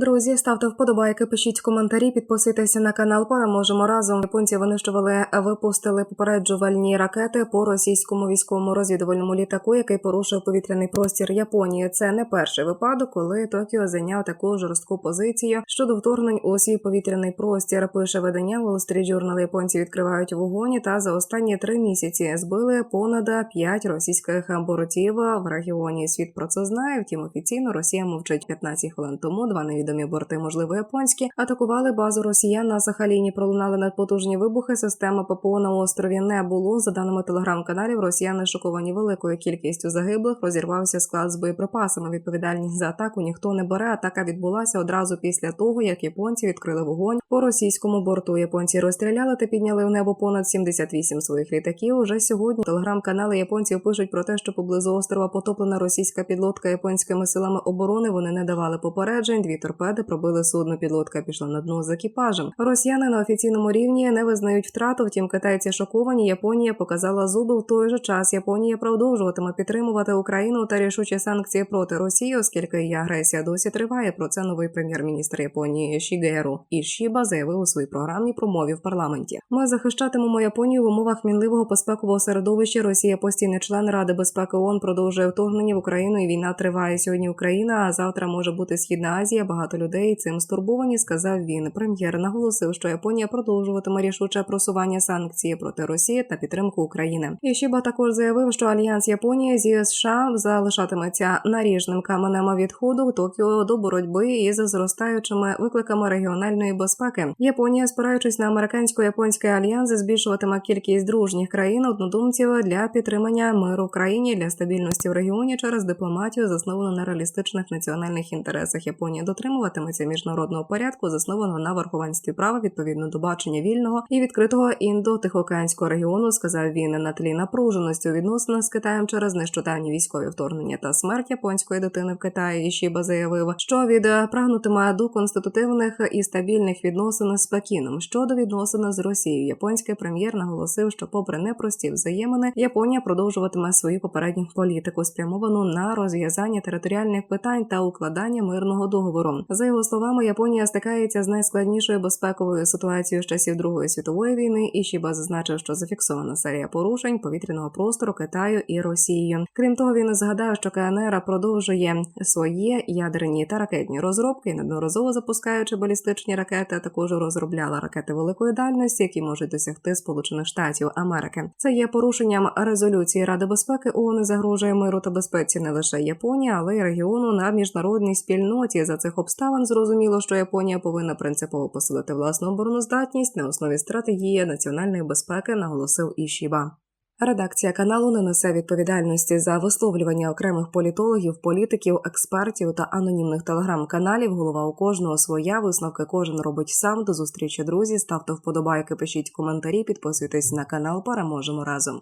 Друзі, ставте вподобайки, пишіть коментарі, підписуйтеся на канал. Переможемо разом. Японці винищували, випустили попереджувальні ракети по російському військовому розвідувальному літаку, який порушив повітряний простір Японії. Це не перший випадок, коли Токіо зайняв таку жорстку позицію щодо вторгнень у свій повітряний простір. Пише видання Wall Street Journal. Японці відкривають вогонь та за останні три місяці збили понад п'ять російських боротів в регіоні. Світ про це знає. Втім, офіційно Росія мовчить 15 хвилин тому. Два невідомі борти, можливо, японські, атакували базу росіян на Сахаліні. Пролунали надпотужні вибухи. Системи ППО на острові не було. За даними телеграм-каналів, росіяни шоковані великою кількістю загиблих. Розірвався склад з боєприпасами. Відповідальність за атаку ніхто не бере. Атака відбулася одразу після того, як японці відкрили вогонь по російському борту. Японці розстріляли та підняли в небо понад 78 своїх літаків. Уже сьогодні телеграм-канали японців пишуть про те, що поблизу острова потоплена російська підлодка японськими силами оборони. Вони не давали попереджень. Дві торпеди пробили судно. Підлодка пішла на дно з екіпажем. Росіяни на офіційному рівні не визнають втрату. Втім, китайці шоковані. Японія показала зуби в той же час. Японія продовжуватиме підтримувати Україну та рішучі санкції проти Росії, оскільки її агресія досі триває. Про це новий прем'єр-міністр Японії Шігеру Ішіба заявив у своїй програмній промові в парламенті. Ми захищатимемо Японію в умовах мінливого безпекового середовища. Росія постійний член Ради безпеки ООН продовжує вторгнення в Україну. і Війна триває сьогодні. Україна, а завтра може бути Східна Азія. Багато людей цим стурбовані. Сказав він. Прем'єр наголосив, що Японія продовжуватиме рішуче просування санкцій проти Росії та підтримку України. Ішіба також заявив, що альянс Японії зі США залишатиметься наріжним каменем відходу Токіо до боротьби із зростаючими викликами регіональної безпеки. Японія, спираючись на американсько-японський альянс, збільшуватиме кількість дружніх країн однодумців для підтримання миру в країні для стабільності в регіоні через дипломатію, засновану на реалістичних національних інтересах. Японія дотримуватиметься міжнародного порядку, заснованого на верховенстві права відповідно до бачення вільного і відкритого індо-тихоокеанського регіону, сказав він на тлі напруженості у відносинах з Китаєм через нещодавні військові вторгнення та смерть японської дитини в Китаї. Шіба заявив, що від прагнутиме до конститутивних і стабільних відносин з Пекіном щодо відносин з Росією. Японський прем'єр наголосив, що, попри непрості взаємини, Японія продовжуватиме свою попередню політику, спрямовану на розв'язання територіальних питань та укладання мирного договору. За його словами, Японія стикається з найскладнішою безпековою ситуацією з часів Другої світової війни. І Шіба зазначив, що зафіксована серія порушень повітряного простору Китаю і Росією. Крім того, він згадав, що КНР продовжує свої ядерні та ракетні розробки, неодноразово запускаючи балістичні ракети, а також розробляла ракети великої дальності, які можуть досягти Сполучених Штатів Америки. Це є порушенням резолюції Ради безпеки ООН загрожує миру та безпеці не лише Японії, але й регіону на міжнародній спільноті. За цих обставин зрозуміло, що Японія повинна принципово посилити власну обороноздатність на основі стратегії національної безпеки, наголосив Ішіба. Редакція каналу не несе відповідальності за висловлювання окремих політологів, політиків, експертів та анонімних телеграм-каналів. Голова у кожного своя висновки кожен робить сам. До зустрічі друзі. Ставте вподобайки, пишіть коментарі, підписуйтесь на канал. Переможемо разом.